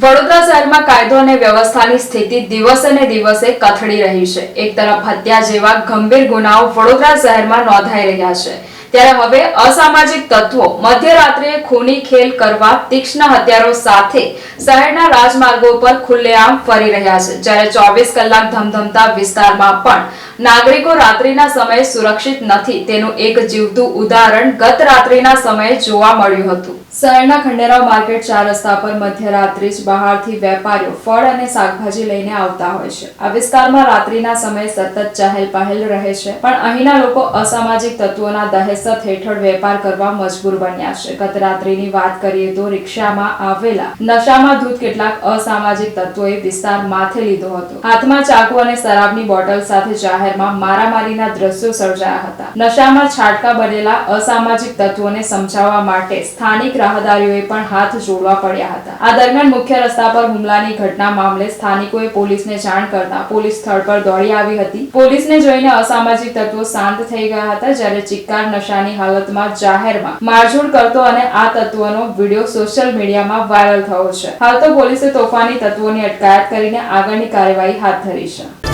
વડોદરા શહેરમાં કાયદો અને વ્યવસ્થાની સ્થિતિ દિવસે ને દિવસે કથળી રહી છે. એક તરફ હત્યા જેવા ગંભીર ગુનાઓ વડોદરા શહેરમાં નોંધાઈ રહ્યા છે. ત્યારે હવે અસામાજિક તત્વો મધ્યરાત્રિએ ખૂની ખેલ કરવા તીક્ષ્ણ હથિયારો સાથે શહેરના રાજમાર્ગો પર ખુલ્લેઆમ ફરી રહ્યા છે. જ્યારે ચોવીસ કલાક ધમધમતા વિસ્તારમાં પણ નાગરિકો રાત્રિના સમયે સુરક્ષિત નથી. તેનું એક જીવતું ઉદાહરણ ગત રાત્રિના સમયે જોવા મળ્યું હતું. શહેરના ખંડેરાવ માર્કેટ ચાર રસ્તા પર મધ્યરાત્રિ જ બહારથી વેપારીઓ ફળ અને શાકભાજી લઈને આવતા હોય છે. આ વિસ્તારમાં રાત્રિના સમયે સતત ચહેલ પહેલ રહે છે. પણ અહીંના લોકો અસામાજિક તત્વોના દહેશત હેઠળ વેપાર કરવા મજબૂર બન્યા છે. ગત રાત્રિની વાત કરીએ તો રિક્ષામાં આવેલા નશામાં ધૂત કેટલાક અસામાજિક તત્વોએ વિસ્તાર માથે લીધો હતો. હાથમાં ચાકુ અને શરાબની બોટલ સાથે જાહેરમાં મારામારીના દ્રશ્યો સર્જાયા હતા. નશામાં છાટકા બનેલા અસામાજિક તત્વોને સમજાવવા માટે સ્થાનિક રાહદારીઓએ પણ હાથ જોડવા પડ્યા હતા. આ દરમિયાન મુખ્ય રસ્તા પર હુમલાની ઘટના મામલે સ્થાનિકોએ પોલીસને જાણ કરતા પોલીસ સ્થળ પર દોડી આવી હતી. પોલીસને જોઈને અસામાજિક તત્વો શાંત થઈ ગયા હતા જ્યારે ચિક્કાર નશાની હાલતમાં જાહેરમાં મારઝૂડ કરતો અને આ તત્વોનો વીડિયો સોશિયલ મીડિયામાં વાયરલ થયો છે. હાલ તો પોલીસે તોફાની તત્વોની અટકાયત કરીને આગળની કાર્યવાહી હાથ ધરી છે.